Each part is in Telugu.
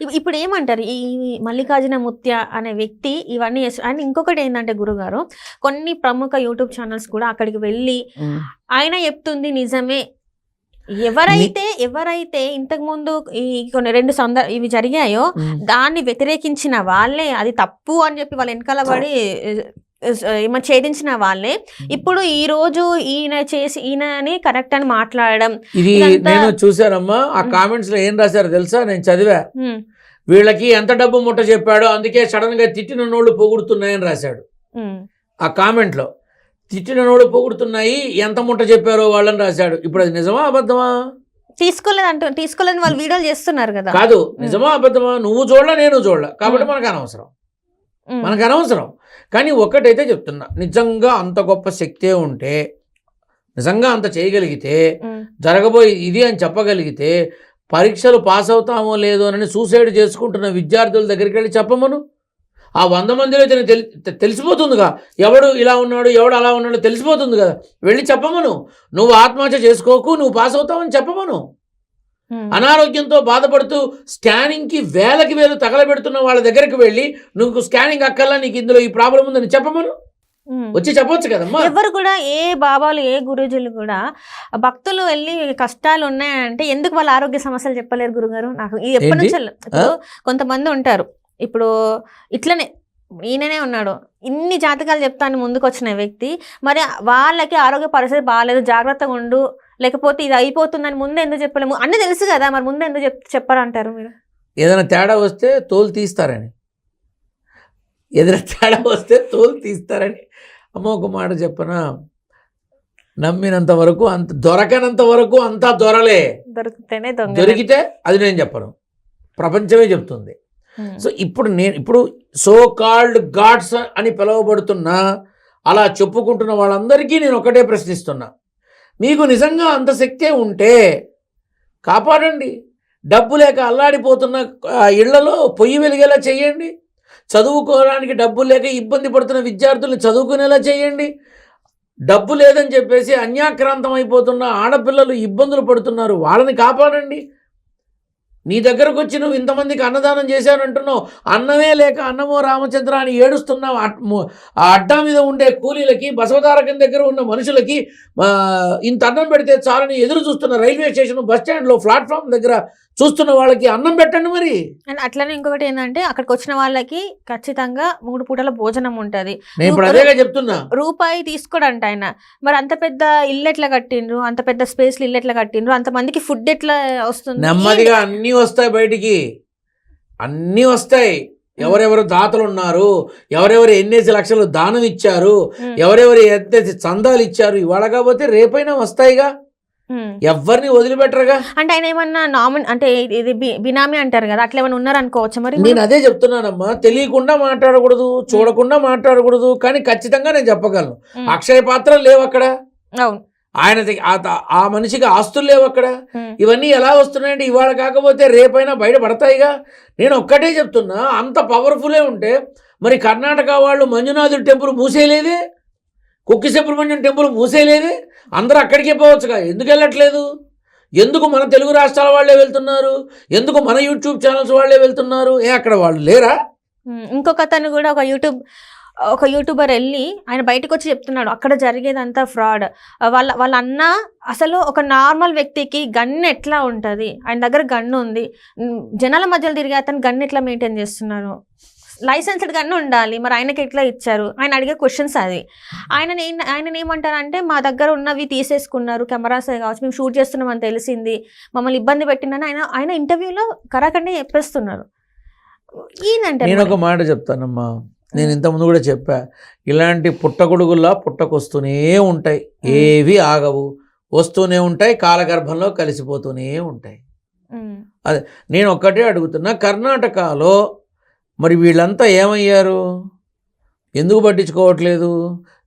ఇప్- ఇప్పుడు ఏమంటారు ఈ మల్లికార్జున ముత్య అనే వ్యక్తి ఇవన్నీ చేస్తు- అండ్ ఇంకొకటి ఏంటంటే గురుగారు కొన్ని ప్రముఖ యూట్యూబ్ ఛానల్స్ కూడా అక్కడికి వెళ్ళి ఆయన చెప్తుంది నిజమే. ఎవరైతే ఎవరైతే ఇంతకు ముందు ఈ కొన్ని రెండు సంద ఇవి జరిగాయో దాన్ని వ్యతిరేకించిన వాళ్ళే అది తప్పు అని చెప్పి వాళ్ళ వెనకాల పడి ఏమో ఛేదించిన వాళ్ళే. ఇప్పుడు ఈ రోజు ఈయన చేసి ఈయనని కరెక్ట్ అని మాట్లాడడం ఇది నేను చూశానమ్మా ఆ. కామెంట్స్లో ఏం రాశారో తెలుసా? నేను చదివా. వీళ్ళకి ఎంత డబ్బు ముట్ట చెప్పాడో అందుకే సడన్గా తిట్టిన నోళ్ళు పొగుడుతున్నాయని రాశాడు. ఆ కామెంట్లో తిట్టిన నోళ్ళు పొగుడుతున్నాయి ఎంత ముట్ట చెప్పారో వాళ్ళని రాశాడు. ఇప్పుడు అది నిజమా అబద్ధమా? తీసుకోలేదు అంటూ తీసుకోలేని వాళ్ళు వీడియోలు చేస్తున్నారు కదా. కాదు నిజమా అబద్ధమా? నువ్వు చూడలా నేను చూడలా. కాబట్టి. మనకు అనవసరం. మనకు అనవసరం. కానీ ఒక్కటైతే చెప్తున్నా. నిజంగా అంత గొప్ప శక్తే ఉంటే నిజంగా అంత చేయగలిగితే జరగబోయి ఇది అని చెప్పగలిగితే పరీక్షలు పాస్ అవుతామో లేదో అని సూసైడ్ చేసుకుంటున్న విద్యార్థుల దగ్గరికి వెళ్ళి చెప్పమను. ఆ వంద మందిలో ఇతను తెలిసిపోతుందిగా. ఎవడు ఇలా ఉన్నాడు ఎవడు అలా ఉన్నాడో తెలిసిపోతుంది కదా. వెళ్ళి చెప్పమను. నువ్వు ఆత్మహత్య చేసుకోకు నువ్వు పాస్ అవుతావని చెప్పమను. అనారోగ్యంతో బాధపడుతూ స్కానింగ్కి వేలకి వేలు తగలబెడుతున్న వాళ్ళ దగ్గరికి వెళ్ళి నువ్వు స్కానింగ్ అక్కల్లా నీకు ఇందులో ఈ ప్రాబ్లం ఉందని చెప్పమను? ఉమ్. వచ్చి చెప్పొచ్చు కదమ్మా. ఎవరు కూడా ఏ బాబాలు ఏ గురుజులు కూడా భక్తులు వెళ్ళి కష్టాలు ఉన్నాయంటే ఎందుకు వాళ్ళ ఆరోగ్య సమస్యలు చెప్పలేరు గురుగారు? నాకు ఎప్పటి? నుంచి కొంతమంది ఉంటారు. ఇప్పుడు ఇట్లనే ఈయననే ఉన్నాడు. ఇన్ని జాతకాలు చెప్తాను ముందుకు వచ్చిన వ్యక్తి. మరి వాళ్ళకి ఆరోగ్య పరిస్థితి బాగాలేదు జాగ్రత్తగా ఉండు లేకపోతే ఇది అయిపోతుందని ముందే ఎందుకు చెప్పలేము? అన్నీ తెలుసు కదా మరి ముందే ఎందుకు చెప్ చెప్పారంటారు మీరు? ఏదైనా తేడా వస్తే తోలు తీస్తారని. ఏదైనా తేడా వస్తే తోలు తీస్తారని అమ్మ ఒక మాట చెప్పనా? నమ్మినంత వరకు అంత దొరకనంత వరకు అంతా దొరలే. దొరికితేనే దొరికితే అది నేను చెప్పను. ప్రపంచమే చెప్తుంది. సో ఇప్పుడు నేను ఇప్పుడు సో కాల్డ్ గాడ్స్ అని పిలువబడుతున్న అలా చెప్పుకుంటున్న వాళ్ళందరికీ నేను ఒకటే ప్రశ్నిస్తున్నా. మీకు నిజంగా అంత శక్తే ఉంటే కాపాడండి. డబ్బు లేక అల్లాడిపోతున్న ఇళ్ళలో పొయ్యి వెలిగేలా చేయండి. చదువుకోవడానికి డబ్బు లేక ఇబ్బంది పడుతున్న విద్యార్థుల్ని చదువుకునేలా చేయండి. డబ్బు లేదని చెప్పేసి అన్యాక్రాంతం అయిపోతున్న ఆడపిల్లలు ఇబ్బందులు పడుతున్నారు. వాళ్ళని కాపాడండి. నీ దగ్గరకు వచ్చి నువ్వు ఇంతమందికి అన్నదానం చేశానంటున్నావు అన్నమే లేక అన్నమో రామచంద్ర అని ఏడుస్తున్నావు. ఆ అడ్డా మీద ఉండే కూలీలకి బసవతారకం దగ్గర ఉన్న మనుషులకి ఇంత అన్నం పెడితే చాలని ఎదురు చూస్తున్న రైల్వే స్టేషన్ బస్ స్టాండ్లో ప్లాట్ఫామ్ దగ్గర చూస్తున్న వాళ్ళకి అన్నం పెట్టండి మరి. అండ్ అట్లనే ఇంకొకటి ఏంటంటే అక్కడికి వచ్చిన వాళ్ళకి ఖచ్చితంగా మూడు పూటల భోజనం ఉంటది. చెప్తున్నా. రూపాయి తీసుకోడంట ఆయన. మరి అంత పెద్ద ఇల్లు ఎట్లా కట్టిండ్రు? అంత పెద్ద స్పేస్ ఇల్లు ఎట్లా కట్టిండ్రు? అంత మందికి ఫుడ్ ఎట్లా వస్తుంది? నెమ్మదిగా అన్నీ వస్తాయి బయటికి. అన్నీ వస్తాయి. ఎవరెవరు దాతలు ఉన్నారు? ఎవరెవరు ఎన్నేసి లక్షలు దానం ఇచ్చారు? ఎవరెవరు ఎంతేసి చందాలు ఇచ్చారు? ఇవాళ కాకపోతే రేపైనా వస్తాయిగా. ఎవరిని వదిలిపెట్టరుగా? అంటే ఆయన ఏమన్నా నామిన్ అంటే ఇది బినామీ అంటారు కదా అట్లా ఏమైనా ఉన్నారు అనుకోవచ్చు మరి? నేను అదే చెప్తున్నానమ్మా తెలియకుండా మాట్లాడకూడదు చూడకుండా మాట్లాడకూడదు కానీ ఖచ్చితంగా నేను చెప్పగలను. అక్షయ పాత్ర లేవు అక్కడ. అవును. ఆయన ఆ మనిషికి ఆస్తులు లేవు అక్కడ. ఇవన్నీ ఎలా వస్తున్నాయంటే ఇవాళ కాకపోతే రేపైనా బయట పడతాయిగా నేను ఒక్కటే చెప్తున్నా అంత పవర్ఫుల్లే ఉంటే మరి కర్ణాటక వాళ్ళు మంజునాథుడి టెంపుల్ మూసేయలేదే? కుక్కి సుబ్రహ్మణ్యం టెంపుల్ మూసేయలేదే అందరూ అక్కడికే పోవచ్చుగా. ఎందుకు వెళ్ళట్లేదు? ఎందుకు మన తెలుగు రాష్ట్రాల వాళ్ళే వెళ్తున్నారు? ఎందుకు మన యూట్యూబ్ ఛానల్స్ వాళ్ళే వెళ్తున్నారు? ఏ అక్కడ వాళ్ళు లేరా? ఇంకొక అతను కూడా ఒక యూట్యూబ్ ఒక యూట్యూబర్ వెళ్ళి ఆయన బయటకు వచ్చి చెప్తున్నాడు అక్కడ జరిగేదంతా ఫ్రాడ్. వాళ్ళ వాళ్ళ అన్న అసలు ఒక నార్మల్ వ్యక్తికి గన్ ఎట్లా ఉంటుంది? ఆయన దగ్గర గన్ను ఉంది. జనాల మధ్యలో తిరిగే అతను గన్ ఎట్లా మెయింటైన్ చేస్తున్నారు లైసెన్స్డ్ గన్ ఉండాలి. మరి ఆయనకి ఎట్లా ఇచ్చారు? ఆయన అడిగే క్వశ్చన్స్ అది. ఆయన ఆయన ఏమంటారంటే మా దగ్గర ఉన్నవి తీసేసుకున్నారు. కెమెరాస్ కావచ్చు. మేము షూట్ చేస్తున్నామని తెలిసింది. మమ్మల్ని ఇబ్బంది పెట్టిందని ఆయన ఆయన ఇంటర్వ్యూలో కరాఖండి చెప్పేస్తున్నారు. ఈయనంటే నేను ఒక మాట చెప్తానమ్మా. నేను ఇంతకుముందు కూడా చెప్పా. ఇలాంటి పుట్టగొడుగుల్లా పుట్టకొస్తూనే ఉంటాయి. ఏవి ఆగవు. వస్తూనే ఉంటాయి. కాలగర్భంలో కలిసిపోతూనే ఉంటాయి. నేను ఒక్కటే అడుగుతున్నా. కర్ణాటకలో మరి వీళ్ళంతా ఏమయ్యారు? ఎందుకు పట్టించుకోవట్లేదు?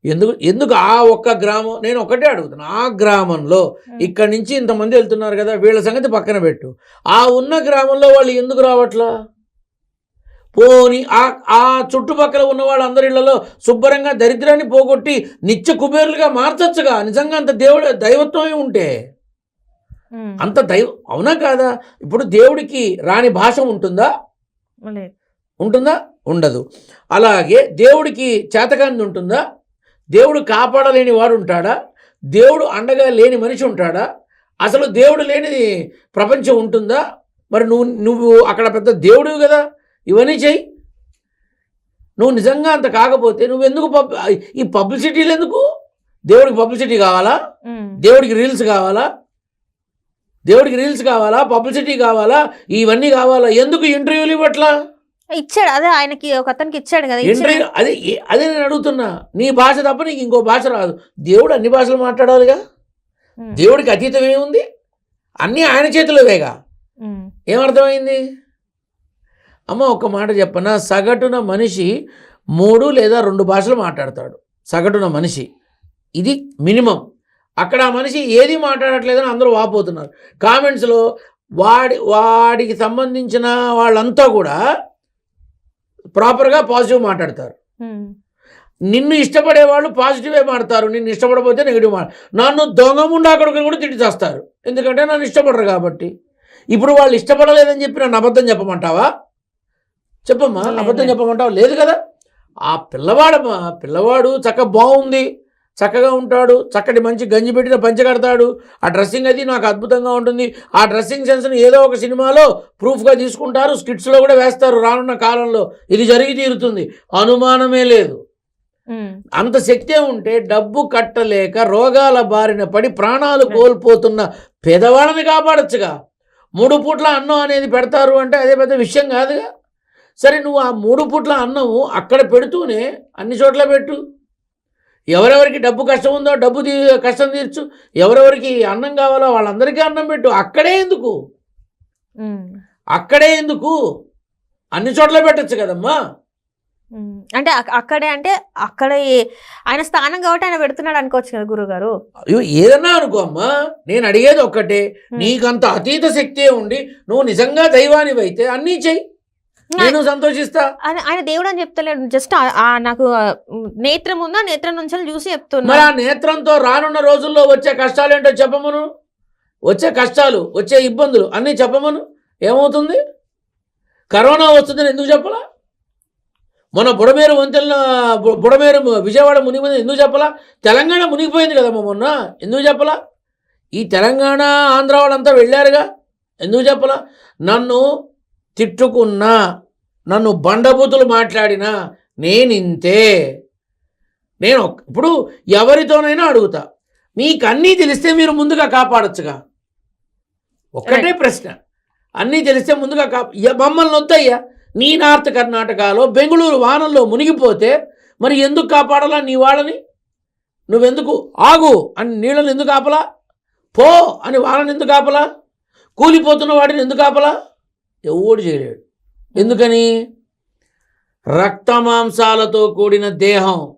ఎందుకు ఎందుకు ఆ ఒక్క గ్రామం నేను ఒకటే అడుగుతున్నా ఆ గ్రామంలో ఇక్కడి నుంచి ఇంతమంది వెళ్తున్నారు కదా వీళ్ళ సంగతి పక్కన పెట్టు. ఆ ఉన్న గ్రామంలో వాళ్ళు ఎందుకు రావట్లా? పోని ఆ ఆ చుట్టుపక్కల ఉన్న వాళ్ళందరి ఇళ్ళలో శుభ్రంగా దరిద్రాన్ని పోగొట్టి నిత్య కుబేరులుగా మార్చొచ్చుగా? నిజంగా అంత దేవుడు దైవత్వమే ఉంటే. అంత దైవం అవునా కాదా? ఇప్పుడు దేవుడికి రాని భాష ఉంటుందా? లేదు. ఉంటుందా? ఉండదు. అలాగే దేవుడికి చేతకాంది ఉంటుందా? దేవుడు కాపాడలేని వాడు ఉంటాడా? దేవుడు అండగా లేని మనిషి ఉంటాడా? అసలు దేవుడు లేని ప్రపంచం ఉంటుందా? మరి నువ్వు నువ్వు అక్కడ పెద్ద దేవుడివి కదా? ఇవన్నీ చెయ్యి. నువ్వు నిజంగా అంత కాకపోతే నువ్వు ఎందుకు పబ్ ఈ పబ్లిసిటీలు ఎందుకు? దేవుడికి పబ్లిసిటీ కావాలా. దేవుడికి రీల్స్ కావాలా? దేవుడికి రీల్స్ కావాలా? పబ్లిసిటీ కావాలా? ఇవన్నీ కావాలా? ఎందుకు ఇంటర్వ్యూలు ఇవ్వట్లా? ఇచ్చాడు. అదే ఆయనకి ఒక అతనికి ఇచ్చాడు కదా అదే అదే నేను అడుగుతున్నా. నీ భాష తప్ప నీకు ఇంకో భాష రాదు. దేవుడు అన్ని భాషలు మాట్లాడాలిగా. దేవుడికి అతీతం ఏముంది? అన్నీ ఆయన చేతిలోవేగా. ఏమర్థమైంది? అమ్మ ఒక మాట చెప్పనా? సగటున మనిషి మూడు లేదా రెండు భాషలు మాట్లాడతాడు. సగటున మనిషి. ఇది మినిమం. అక్కడ ఆ మనిషి ఏది మాట్లాడట్లేదని అందరూ వాపోతున్నారు. కామెంట్స్లో వాడి వాడికి సంబంధించిన వాళ్ళంతా కూడా ప్రాపర్గా పాజిటివ్ మాట్లాడతారు. నిన్ను ఇష్టపడే వాళ్ళు పాజిటివే మాడతారు నిన్ను ఇష్టపడకపోతే నెగిటివ్ మాట నన్ను దొంగ ముండా కొడుకుని కూడా తిట్టి చేస్తారు. ఎందుకంటే నన్ను ఇష్టపడరు కాబట్టి. ఇప్పుడు వాళ్ళు ఇష్టపడలేదని చెప్పి నన్ను అబద్ధం చెప్పమంటావా? చెప్పమ్మా అబద్ధం. చెప్పమంటావా? లేదు కదా. ఆ పిల్లవాడమ్మా పిల్లవాడు చక్క బాగుంది. చక్కగా ఉంటాడు చక్కటి మంచి గంజి పెట్టిన పంచె కడతాడు ఆ డ్రెస్సింగ్ అది నాకు అద్భుతంగా ఉంటుంది. ఆ డ్రెస్సింగ్ సెన్స్ని ఏదో ఒక సినిమాలో ప్రూఫ్గా తీసుకుంటారు స్కిట్స్లో కూడా వేస్తారు రానున్న కాలంలో. ఇది జరిగి తీరుతుంది. అనుమానమే లేదు. అంత శక్తే ఉంటే డబ్బు కట్టలేక రోగాల బారిన పడి ప్రాణాలు కోల్పోతున్న పేదవాళ్ళని కాపాడొచ్చుగా. మూడు పూట్ల అన్నం అనేది పెడతారు అంటే అదే పెద్ద విషయం కాదుగా. సరే నువ్వు ఆ మూడు పూట్ల అన్నము అక్కడ పెడుతూనే అన్ని చోట్ల పెట్టు. ఎవరెవరికి డబ్బు కష్టం ఉందో డబ్బు తీ కష్టం తీర్చు. ఎవరెవరికి అన్నం కావాలో వాళ్ళందరికీ అన్నం పెట్టు. అక్కడే ఎందుకు. అక్కడే ఎందుకు? అన్ని చోట్ల పెట్టచ్చు కదమ్మా. అంటే అక్- అక్కడే అంటే అక్కడ ఆయన స్థానం కాబట్టి ఆయన పెడుతున్నాడు అనుకోవచ్చు కదా గురుగారు. అయ్యో ఏదన్నా అనుకో అమ్మా. నేను అడిగేది ఒక్కటే. నీకంత అతీత శక్తే ఉండి నువ్వు నిజంగా దైవానివి అయితే అన్నీ చెయ్యి. నేను సంతోషిస్తా. ఆయన ఆయన దేవుడు అని చెప్తలేడు. జస్ట్ నాకు నేత్రం ఉందా? నేత్రం నుంచి చూసి చెప్తున్నా. మరి ఆ నేత్రంతో రానున్న రోజుల్లో వచ్చే కష్టాలు ఏంటో చెప్పమను? వచ్చే కష్టాలు వచ్చే ఇబ్బందులు అన్నీ చెప్పమను? ఏమవుతుంది? కరోనా వస్తుందని ఎందుకు చెప్పలా? మన బుడమేరు వంతెన బుడమేరు విజయవాడ మునిగిపోయింది ఎందుకు చెప్పలా? తెలంగాణ మునిగిపోయింది కదమ్మా మొన్న. ఎందుకు చెప్పలా? ఈ తెలంగాణ ఆంధ్ర వాళ్ళంతా వెళ్ళారుగా. ఎందుకు చెప్పలా? నన్ను తిట్టుకున్నా నన్ను బండబూతులు మాట్లాడినా నేనింతే. నేను ఇప్పుడు ఎవరితోనైనా అడుగుతా మీకు అన్నీ తెలిస్తే మీరు ముందుగా కాపాడొచ్చుగా? ఒక్కటే ప్రశ్న. అన్నీ తెలిస్తే ముందుగా కాపా ఎ- మమ్మల్ని వద్దయ్యా. నీ నార్త్ కర్ణాటకలో బెంగళూరు వానల్లో మునిగిపోతే మరి ఎందుకు కాపాడాలా నీ వాళ్ళని? నువ్వెందుకు ఆగు అని నీళ్ళని ఎందుకు ఆపలా? పో అని వాళ్ళని ఎందుకు ఆపలా? కూలిపోతున్న వాడిని ఎందుకు ఆపలా? ఎవడు చేయలేడు. ఎందుకని? రక్తమాంసాలతో కూడిన దేహం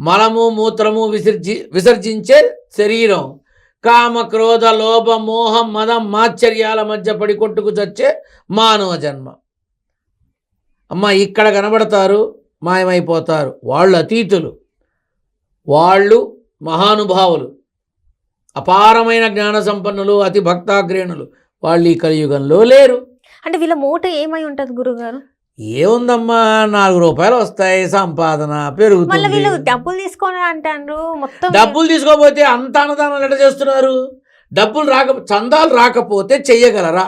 మలము మూత్రము విసర్జి విసర్జించే శరీరం. కామ క్రోధ లోభ మోహం మదం మాశ్చర్యాల మధ్య పడి కొట్టుకు చచ్చే మానవ జన్మ. అమ్మ ఇక్కడ కనబడతారు మాయమైపోతారు. వాళ్ళు అతీతులు. వాళ్ళు మహానుభావులు. అపారమైన జ్ఞాన సంపన్నులు అతి భక్తాగ్రేణులు. వాళ్ళు ఈ కలియుగంలో లేరు. అంటే వీళ్ళ మూట ఏమై ఉంటది గురుగారు? ఏముందమ్మా నాలుగు రూపాయలు వస్తాయి సంపాదన పెరుగుతుంది. వీళ్ళు డబ్బులు తీసుకొని అంటారు మొత్తం డబ్బులు తీసుకోకపోతే అంత అన్నదానాలు ఎట్లా చేస్తున్నారు? డబ్బులు రాక చందాలు రాకపోతే చెయ్యగలరా?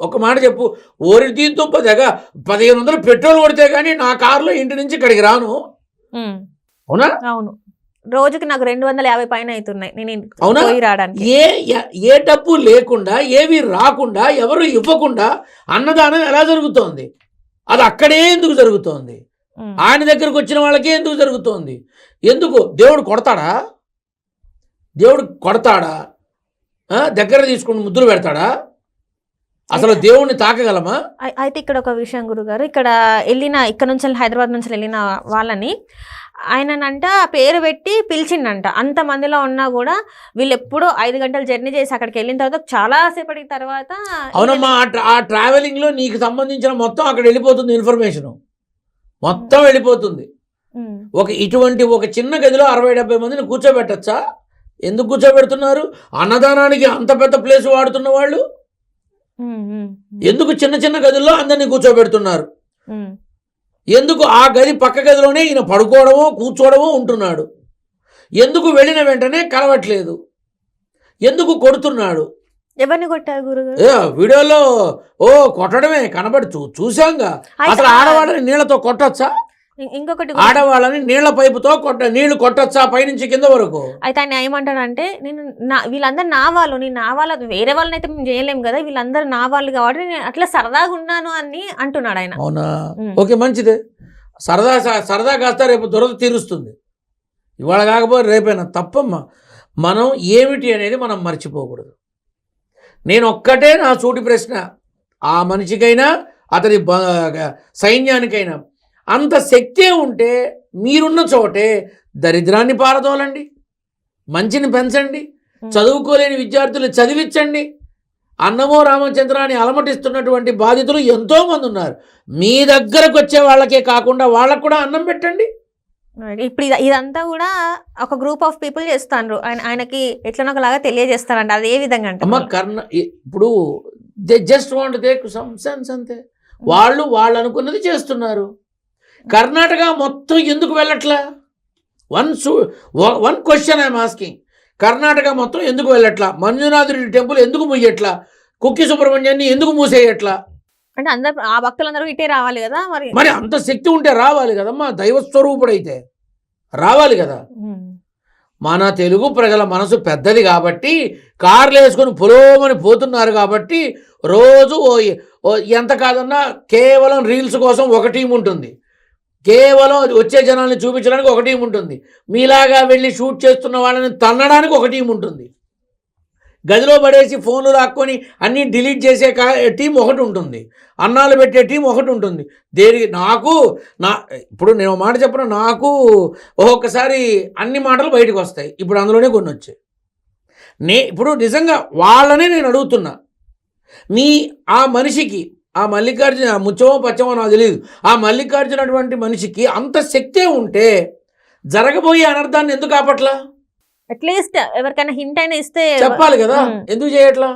ఒక మాట చెప్పు ఓరి దీంతో దగ్గ పదిహేను వందలు పెట్రోల్ కొడితే కానీ నా కారులో ఇంటి నుంచి ఇక్కడికి రాను. అవునా? అవును. రోజుకి నాకు రెండు వందల యాభై పైన అవుతున్నాయి. నేను? పోయి రావడానికి. ఏ ఏ డబ్బు లేకుండా ఏవి రాకుండా ఎవరు ఇవ్వకుండా అన్నదానం ఎలా జరుగుతోంది? అది అక్కడే ఎందుకు జరుగుతోంది. ఆయన దగ్గరకు వచ్చిన వాళ్ళకే ఎందుకు జరుగుతోంది? ఎందుకు? దేవుడు కొడతాడా? దేవుడు కొడతాడా? దగ్గర తీసుకుని ముద్దులు పెడతాడా? అసలు దేవుణ్ణి తాకగలమా? అయి- అయితే ఇక్కడ ఒక విషయం గురుగారు ఇక్కడ వెళ్ళిన ఇక్కడ నుంచి హైదరాబాద్ నుంచి వెళ్ళిన వాళ్ళని ఆయననంట ఆ పేరు పెట్టి పిలిచిండంట. అంత మందిలో ఉన్నా కూడా వీళ్ళు ఎప్పుడూ ఐదు గంటలు జర్నీ చేసి అక్కడికి వెళ్ళిన తర్వాత చాలా సేపటి తర్వాత అవునమ్మా ఆ ట్రా- ఆ ట్రావెలింగ్లో నీకు సంబంధించిన మొత్తం అక్కడ వెళ్ళిపోతుంది ఇన్ఫర్మేషన్ మొత్తం వెళ్ళిపోతుంది. ఒక ఇటువంటి ఒక చిన్న గదిలో అరవై డెబ్బై మందిని కూర్చోబెట్టచ్చా? ఎందుకు కూర్చోబెడుతున్నారు? అన్నదానానికి అంత పెద్ద ప్లేస్ వాడుతున్న వాళ్ళు? ఎందుకు చిన్న చిన్న గదుల్లో అందరినీ కూర్చోబెడుతున్నారు. ఎందుకు ఆ గది పక్క గదిలోనే ఈయన పడుకోవడమో కూర్చోవడమో ఉంటున్నాడు? ఎందుకు వెళ్ళిన వెంటనే కలవట్లేదు? ఎందుకు కొడుతున్నాడు? ఎవరిని కొట్టారు గురుగారు? వీడియోలో ఓ కొట్టడమే కనబడి చూ చూసాంగా అసలు ఆడవాళ్ళని నీళ్ళతో కొట్టొచ్చా? ఇంకొకటి ఆడవాళ్ళని నీళ్ళ పైపుతో కొట్ట నీళ్ళు కొట్టొచ్చా పైనుంచి కింద వరకు? అయితే ఆయన ఏమంటాడంటే నేను నా వీళ్ళందరూ నా వాళ్ళు నేను నా వాళ్ళ వేరే వాళ్ళని అయితే మేము చేయలేము కదా వీళ్ళందరూ నా వాళ్ళు కాబట్టి నేను అట్లా సరదాగా ఉన్నాను అని అంటున్నాడు ఆయన. అవునా. ఓకే మంచిదే. సరదా సరదా కాస్త రేపు దురద తీరుస్తుంది. ఇవాళ కాకపోతే రేపైనా తప్పమ్మా. మనం ఏమిటి అనేది మనం మర్చిపోకూడదు. నేను ఒక్కటే నా సూటి ప్రశ్న. ఆ మనిషికైనా అతని సైన్యానికైనా అంత శక్తే ఉంటే మీరున్న చోటే దరిద్రాన్ని పారదోలండి మంచిని పెంచండి. చదువుకోలేని విద్యార్థులు చదివించండి. అన్నమో రామచంద్ర అని అలమటిస్తున్నటువంటి బాధితులు ఎంతో మంది ఉన్నారు. మీ దగ్గరకు వచ్చే వాళ్ళకే కాకుండా వాళ్ళకు కూడా అన్నం పెట్టండి. ఇప్పుడు ఇది- ఇదంతా కూడా ఒక గ్రూప్ ఆఫ్ పీపుల్ చేస్తాండ్రు. ఆయన ఆయనకి ఎట్లనో ఒకలాగా తెలియజేస్తారంట అది ఏ విధంగా అంటే అమ్మ కర్ణ ఇప్పుడు they just want take some sense అంతే. వాళ్ళు వాళ్ళు అనుకున్నది చేస్తున్నారు. కర్ణాటక మొత్తం ఎందుకు వెళ్ళట్లా? వన్ సు one question I'm asking Karnataka మొత్తం ఎందుకు వెళ్ళట్లా? మంజునాథుడి టెంపుల్ ఎందుకు ముయ్యట్లా? కుక్కి సుబ్రహ్మణ్యాన్ని ఎందుకు మూసేయట్లా? అంటే అందరు ఆ భక్తులందరూ ఇటే రావాలి కదా మరి? మరి అంత శక్తి ఉంటే రావాలి కదమ్మా దైవస్వరూపుడైతే. రావాలి కదా. మన తెలుగు ప్రజల మనసు పెద్దది కాబట్టి కార్లు వేసుకొని పురోమని పోతున్నారు కాబట్టి రోజు ఎంత కాదన్నా కేవలం రీల్స్ కోసం ఒక టీం ఉంటుంది. కేవలం వచ్చే జనాల్ని చూపించడానికి ఒక టీం ఉంటుంది. మీలాగా వెళ్ళి షూట్ చేస్తున్న వాళ్ళని తన్నడానికి ఒక టీం ఉంటుంది. గదిలో పడేసి ఫోన్లు లాక్కొని అన్నీ డిలీట్ చేసే కా టీం ఒకటి ఉంటుంది. అన్నాలు పెట్టే టీం ఒకటి ఉంటుంది. దేని నాకు నా ఇప్పుడు నేను మాట చెప్పిన నాకు ఒక్కొక్కసారి అన్ని మాటలు బయటకు వస్తాయి. ఇప్పుడు అందులోనే కొన్ని వచ్చాయి. నే ఇప్పుడు నిజంగా వాళ్ళనే నేను అడుగుతున్నా. మీ ఆ మనిషికి ఆ మల్లికార్జున ముచ్చమో పచ్చమో నాకు తెలియదు ఆ మల్లికార్జున అటువంటి మనిషికి అంత శక్తే ఉంటే జరగబోయే అనర్థాన్ని ఎందుకు ఆపట్లా అట్లీస్ట్ ఎవరికైనా హింట్ అయినా ఇస్తే చెప్పాలి కదా. ఎందుకు చేయట్లా?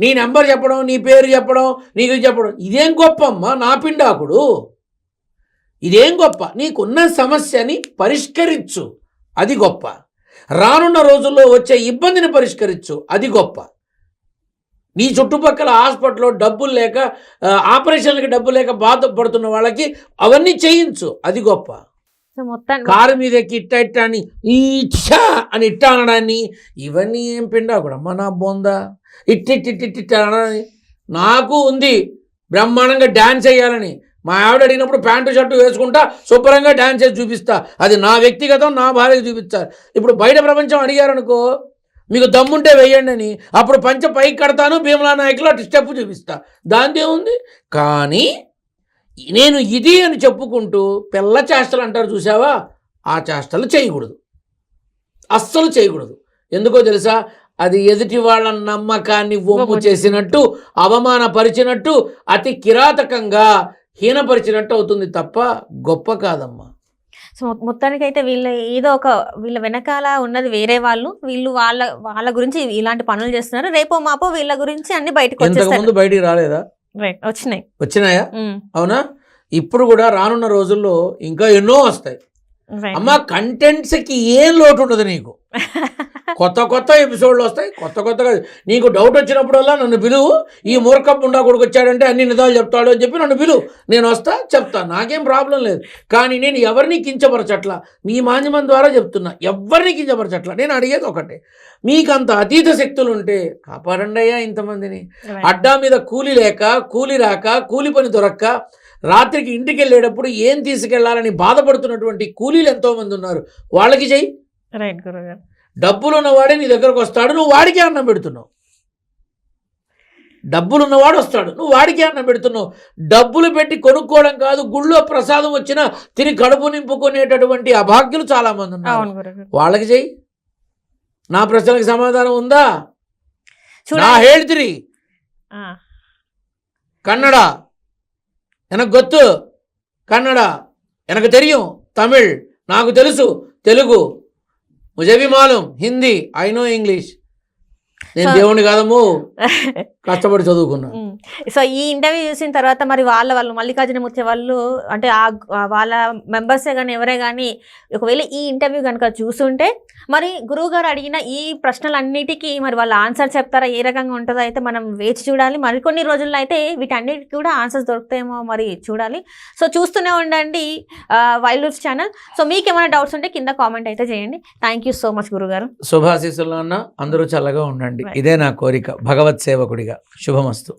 నీ నెంబర్ చెప్పడం నీ పేరు చెప్పడం నీకు చెప్పడం ఇదేం గొప్ప అమ్మా నా పిండాకుడు. ఇదేం గొప్ప? నీకున్న సమస్యని పరిష్కరించు. అది గొప్ప. రానున్న రోజుల్లో వచ్చే ఇబ్బందిని పరిష్కరించు. అది గొప్ప. నీ చుట్టుపక్కల హాస్పిటల్లో డబ్బులు లేక ఆపరేషన్లకి డబ్బు లేక బాధపడుతున్న వాళ్ళకి అవన్నీ చేయించు. అది గొప్ప. కారు మీద ఎక్కి ఇట్ట ఇట్ట అని ఈచ్చా అని ఇట్ట అనడాన్ని ఇవన్నీ ఏం పిండా కూడా. అమ్మ నా బొందా. ఇట్టిట్టిట్టిట్ట అనడాన్ని. నాకు ఉంది బ్రహ్మాండంగా డ్యాన్స్ వేయాలని. మా ఆవిడ అడిగినప్పుడు ప్యాంటు షర్టు వేసుకుంటా శుభ్రంగా డ్యాన్స్ చేసి చూపిస్తా. అది నా వ్యక్తిగతం నా భార్యకు చూపిస్తారు ఇప్పుడు బయట ప్రపంచం అడిగారనుకో మీకు దమ్ముంటే వేయండి అని. అప్పుడు పంచ పైకి కడతాను భీమలా నాయకులు అటు స్టెప్ చూపిస్తా. దాంతో ఉంది కానీ నేను ఇది అని చెప్పుకుంటూ పిల్ల చేష్టలు అంటారు చూసావా ఆ చేష్టలు చేయకూడదు. అస్సలు చేయకూడదు. ఎందుకో తెలుసా? అది ఎదుటి వాళ్ళ నమ్మకాన్ని ఒమ్ము చేసినట్టు అవమానపరిచినట్టు అతి కిరాతకంగా హీనపరిచినట్టు అవుతుంది తప్ప గొప్ప కాదమ్మా. సో మొత్తానికి అయితే వీళ్ళ ఏదో ఒక వీళ్ళ వెనకాల ఉన్నది వేరే వాళ్ళు. వీళ్ళు వాళ్ళ వాళ్ళ గురించి ఇలాంటి పనులు చేస్తున్నారు. రేపో మాపో వీళ్ళ గురించి అన్ని బయటకు ముందు బయటికి రాలేదా? వచ్చినాయి. వచ్చినాయా? అవునా? ఇప్పుడు కూడా రానున్న రోజుల్లో ఇంకా ఎన్నో వస్తాయి. right. అమ్మా కంటెంట్స్కి ఏం లోటు ఉండదు నీకు. కొత్త కొత్త ఎపిసోడ్లు వస్తాయి కొత్త కొత్తగా నీకు డౌట్ వచ్చినప్పుడల్లా నన్ను పిలువు ఈ మూర్ఖపు ఉండా కొడుకు వచ్చాడంటే అన్ని నిజాలు చెప్తాడు అని చెప్పి నన్ను పిలువు నేను వస్తా చెప్తా. నాకేం ప్రాబ్లం లేదు. కానీ నేను ఎవరిని కించపరచట్లా? మీ మాధ్యమం ద్వారా చెప్తున్నా. ఎవరిని కించపరచట్లా? నేను అడిగేది ఒకటే. మీకంత అతీత శక్తులు ఉంటే కాపాడండి అయ్యా ఇంతమందిని. అడ్డా మీద కూలి లేక కూలి రాక కూలి పని దొరక్క రాత్రికి ఇంటికి వెళ్ళేటప్పుడు ఏం తీసుకెళ్ళాలని బాధపడుతున్నటువంటి కూలీలు ఎంతోమంది ఉన్నారు. వాళ్ళకి చెయ్యి. రైట్ గురుగారు. డబ్బులు ఉన్నవాడే నీ దగ్గరకు వస్తాడు నువ్వు వాడికే అన్నం పెడుతున్నావు. డబ్బులున్నవాడు వస్తాడు నువ్వు వాడికే అన్నం పెడుతున్నావు. డబ్బులు పెట్టి కొనుక్కోవడం కాదు గుళ్ళో ప్రసాదం వచ్చినా తిని కడుపు నింపుకునేటటువంటి అభాగ్యులు చాలామంది ఉన్నారు. వాళ్ళకి చెయ్యి. నా ప్రశ్నలకు సమాధానం ఉందా? నా హేళ్తిరి. కన్నడ. వెనక గొత్తు. కన్నడ. వెనక తెలియం. తమిళ్. నాకు తెలుసు. తెలుగు. ముజే भी मालूम హిందీ ఐ నో ఇంగ్లీష్ నేను So- దేవుని కాదము కష్టపడి చదువుకున్నా ఉమ్. సో ఈ ఇంటర్వ్యూ చూసిన తర్వాత మరి వాళ్ళ వాళ్ళు మల్లికార్జునమూర్తి వాళ్ళు అంటే ఆ వాళ్ళ మెంబర్సే కానీ ఎవరే కానీ ఒకవేళ ఈ ఇంటర్వ్యూ కనుక చూసుంటే మరి గురువు గారు అడిగిన ఈ ప్రశ్నలన్నిటికీ మరి వాళ్ళ ఆన్సర్ చెప్తారా? ఏ రకంగా ఉంటుందో అయితే మనం వేచి చూడాలి. మరికొన్ని రోజుల్లో అయితే వీటన్నిటికీ కూడా ఆన్సర్స్ దొరుకుతాయేమో మరి చూడాలి. సో చూస్తూనే ఉండండి వైల్డ్ లూఫ్ ఛానల్. సో మీకు ఏమైనా డౌట్స్ ఉంటే కింద కామెంట్ అయితే చేయండి. థ్యాంక్ యూ సో మచ్ గురుగారు శుభాశీస్సులు అన్న అందరూ చల్లగా ఉండండి. ఇదే నా కోరిక. భగవత్ సేవకుడిగా. శుభమస్తు.